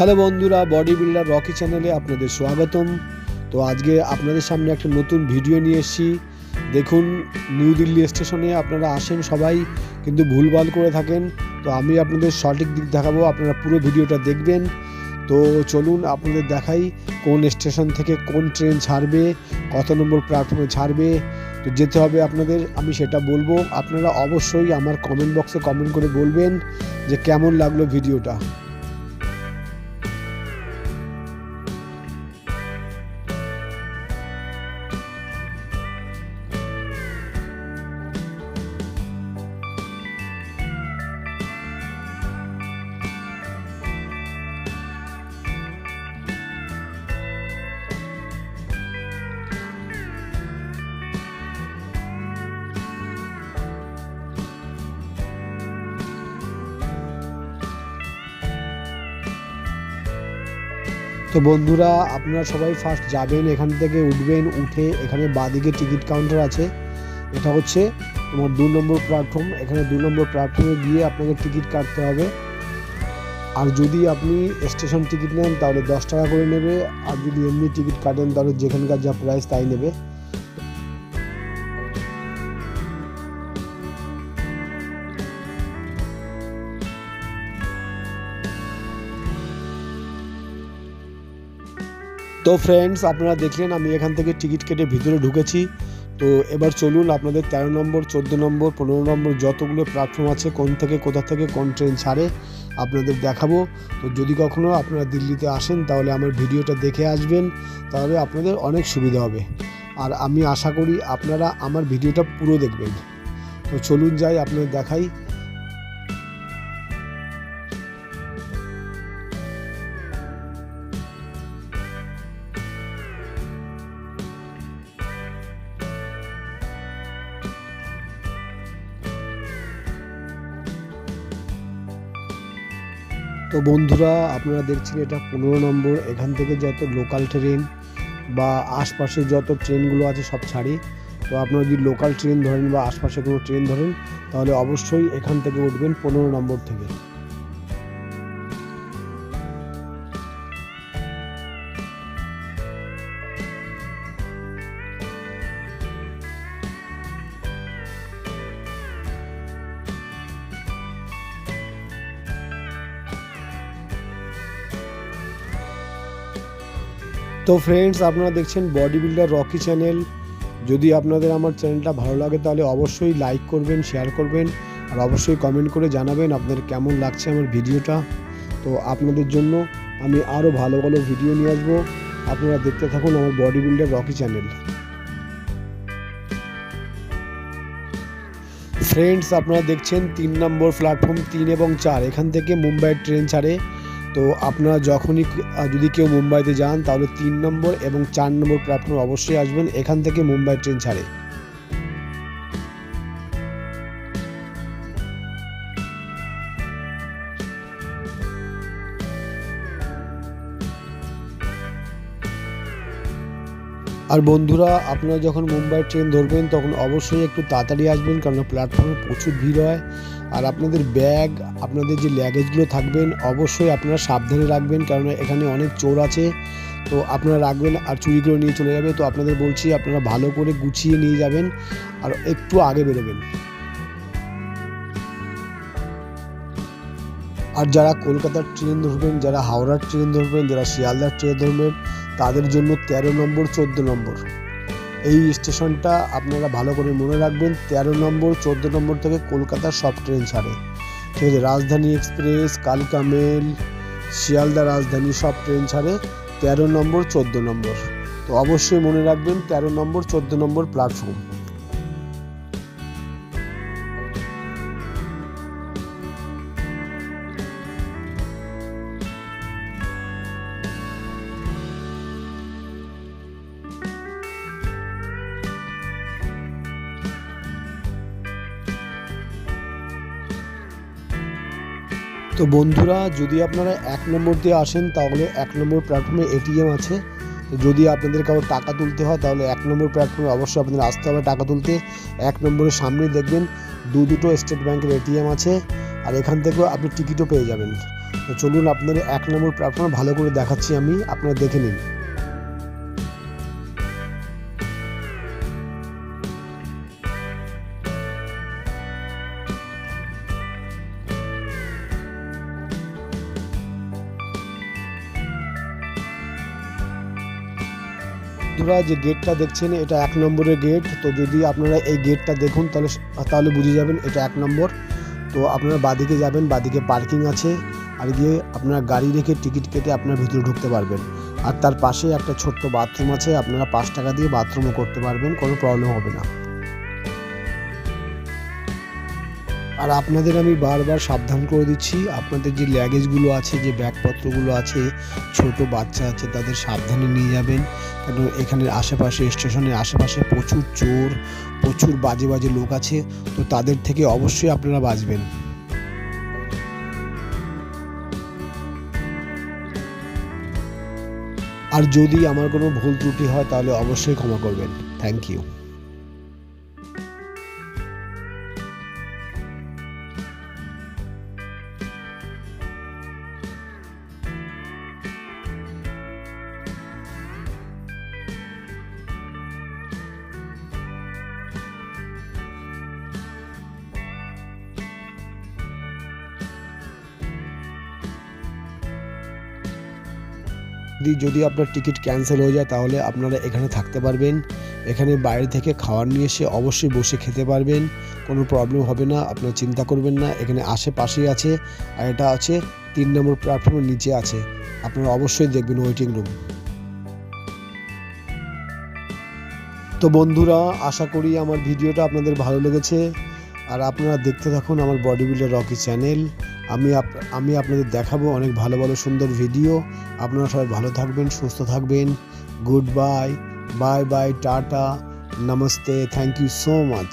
Hello বন্ধুরা body builder Rocky চ্যানেলে আপনাদের স্বাগতম। তো আজকে আপনাদের সামনে একটা নতুন ভিডিও নিয়ে এসেছি। দেখুন নিউ দিল্লি স্টেশনে আপনারা আসেন সবাই, কিন্তু ভুলভাল করে থাকেন। তো আমি আপনাদের সঠিক দিক দেখাবো, আপনারা পুরো ভিডিওটা দেখবেন। তো চলুন আপনাদের দেখাই কোন স্টেশন থেকে কোন ট্রেন ছাড়বে, কত নম্বর প্ল্যাটফর্মে ছাড়বে। তো যেতে হবে আপনাদের, আমি সেটা বলব। আপনারা অবশ্যই আমার কমেন্ট বক্সে কমেন্ট করে বলবেন যে কেমন লাগল ভিডিওটা। তো বন্ধুরা, আপনারা সবাই ফার্স্ট যাবেন, এখান থেকে উঠবেন, উঠে এখানে বাদিকে টিকিট কাউন্টার আছে। এটা হচ্ছে তোমার দু নম্বর প্ল্যাটফর্ম এখানে দু নম্বর প্ল্যাটফর্মে গিয়ে আপনাকে টিকিট কাটতে হবে। আর যদি আপনি স্টেশন টিকিট নেন, তাহলে দশ টাকা করে নেবে। আর যদি এমনি টিকিট কাটেন, তাহলে যেখানকার যা প্রাইস তাই নেবে। তো ফ্রেন্ডস আপনারা দেখলেন আমি এখান থেকে টিকিট কেটে ভিতরে ঢুকেছি। তো এবার চলুন আপনাদের তেরো নম্বর, চোদ্দ নম্বর, পনেরো নম্বর যতগুলো প্ল্যাটফর্ম আছে, কোন থেকে, কোথা থেকে, কোন ট্রেন ছাড়ে আপনাদের দেখাবো। তো যদি কখনো আপনারা দিল্লিতে আসেন, তাহলে আমার ভিডিওটা দেখে আসবেন, তাহলে আপনাদের অনেক সুবিধা হবে। আর আমি আশা করি আপনারা আমার ভিডিওটা পুরো দেখবেন। তো চলুন যাই, আপনাদের দেখাই। তো বন্ধুরা, আপনারা দেখছেন এটা পনেরো নম্বর। এখান থেকে যত লোকাল ট্রেন বা আশপাশে যত ট্রেনগুলো আছে সব ছাড়ি। তো আপনারা যদি লোকাল ট্রেন ধরেন বা আশপাশে কোনো ট্রেন ধরেন, তাহলে অবশ্যই এখান থেকে উঠবেন পনেরো নম্বর থেকে। তো ফ্রেন্ডস আপনারা দেখছেন বডি বিল্ডার রকি চ্যানেল যদি আপনাদের আমার চ্যানেলটা ভালো লাগে, তাহলে অবশ্যই লাইক করবেন শেয়ার করবেন, আর অবশ্যই কমেন্ট করে জানাবেন আপনাদের কেমন লাগছে আমার ভিডিওটা। তো আপনাদের জন্য আমি আরও ভালো ভালো ভিডিও নিয়ে আসব। আপনারা দেখতে থাকুন আমার body builder Rocky channel friends আপনারা দেখছেন তিন নম্বর প্ল্যাটফর্ম তিন এবং চার। এখান থেকে মুম্বাইয়ের ট্রেন ছাড়ে। তো আপনারা যখনই যদি কেউ মুম্বাইতে যান, তাহলে তিন নম্বর এবং চার নম্বর প্ল্যাটফর্মে অবশ্যই আসবেন। এখান থেকে মুম্বাই ট্রেন ছাড়ে। আর বন্ধুরা, আপনারা যখন মুম্বাই ট্রেন ধরবেন, তখন অবশ্যই একটু তাড়াতাড়ি আসবেন কারণ প্ল্যাটফর্মে প্রচুর ভিড় হয়। আর আপনাদের ব্যাগ আপনাদের যে ল্যাগেজগুলো থাকবেন অবশ্যই আপনারা সাবধানে রাখবেন কারণ এখানে অনেক চোর আছে। তো আপনারা রাখবেন আর চুরি করে নিয়ে চলে যাবে। তো আপনাদের বলছি, আপনারা ভালো করে গুছিয়ে নিয়ে যাবেন আর একটু আগে বেরোবেন। আর যারা কলকাতার ট্রেন ধরবেন, যারা হাওড়ার ট্রেন ধরবেন, যারা শিয়ালদার ট্রেন ধরবেন তাদের জন্য তেরো নম্বর, চোদ্দ নম্বর। এই স্টেশনটা আপনারা ভালো করে মনে রাখবেন, তেরো নম্বর, চোদ্দ নম্বর থেকে কলকাতার সব ট্রেন ছাড়ে। ঠিক আছে, রাজধানী এক্সপ্রেস, কালকা মেল, শিয়ালদা রাজধানী সব ট্রেন ছাড়ে, তেরো নম্বর, চোদ্দ নম্বর। তো অবশ্যই মনে রাখবেন, তেরো নম্বর, চোদ্দ নম্বর প্ল্যাটফর্ম তো বন্ধুরা, যদি আপনারা এক নম্বর দিয়ে আসেন, তাহলে এক নম্বর প্ল্যাটফর্মে এটিএম আছে। যদি আপনাদের কারও টাকা তুলতে হয়, তাহলে এক নম্বর প্ল্যাটফর্মে অবশ্যই আপনাদের আসতে হবে টাকা তুলতে। এক নম্বরের সামনে দেখবেন দু দুটো স্টেট ব্যাংকের এটিএম আছে, আর এখান থেকেও আপনি টিকিটও পেয়ে যাবেন। তো চলুন আপনাদের এক নম্বর প্ল্যাটফর্ম ভালো করে দেখাচ্ছি আমি, আপনারা দেখে নিন। বন্ধুরা, যে গেটটা দেখছেন, এটা এক নম্বরের গেট তো যদি আপনারা এই গেটটা দেখুন, তাহলে তাহলে বুঝে যাবেন এটা এক নম্বর। তো আপনারা বাদিকে যাবেন, বাদিকে পার্কিং আছে। আর গিয়ে আপনারা গাড়ি রেখে টিকিট কেটে আপনার ভিতরে ঢুকতে পারবেন। আর তার পাশে একটা ছোট্ট বাথরুম আছে, আপনারা পাঁচ টাকা দিয়ে বাথরুমও করতে পারবেন, কোনো প্রবলেম হবে না। আর আপনাদের আমি বারবার সাবধান করে দিচ্ছি, আপনাদের যে ল্যাগেজগুলো আছে, যে ব্যাগপত্রগুলো আছে, ছোট বাচ্চা আছে, তাদের সাবধানে নিয়ে যাবেন। কারণ এখানের আশেপাশে, স্টেশনের আশেপাশে প্রচুর চোর, প্রচুর বাজে বাজে লোক আছে, তো তাদের থেকে অবশ্যই আপনারা বাঁচবেন। আর যদি আমার কোনো ভুল ত্রুটি হয়, তাহলে অবশ্যই ক্ষমা করবেন। থ্যাংক ইউ যদি যদি আপনার টিকিট ক্যান্সেল হয়ে যায়, তাহলে আপনারা এখানে থাকতে পারবেন। এখানে বাইরে থেকে খাবার নিয়ে এসে অবশ্যই বসে খেতে পারবেন। কোনো প্রবলেম হবে না, আপনারা চিন্তা করবেন না, এখানে আশেপাশেই আছে। আর এটা আছে তিন নম্বর প্ল্যাটফর্মের নিচে আছে। আপনারা অবশ্যই দেখবেন ওয়েটিং রুম তো বন্ধুরা, আশা করি আমার ভিডিওটা আপনাদের ভালো লেগেছে। আর আপনারা দেখতে থাকুন আমার বডি বিল্ডার রকি চ্যানেল আমি আমি আপনাদের দেখাবো অনেক ভালো ভালো, সুন্দর ভিডিও আপনারা সবাই ভালো থাকবেন, সুস্থ থাকবেন। Good bye bye bye ta-ta, namaste thank you so much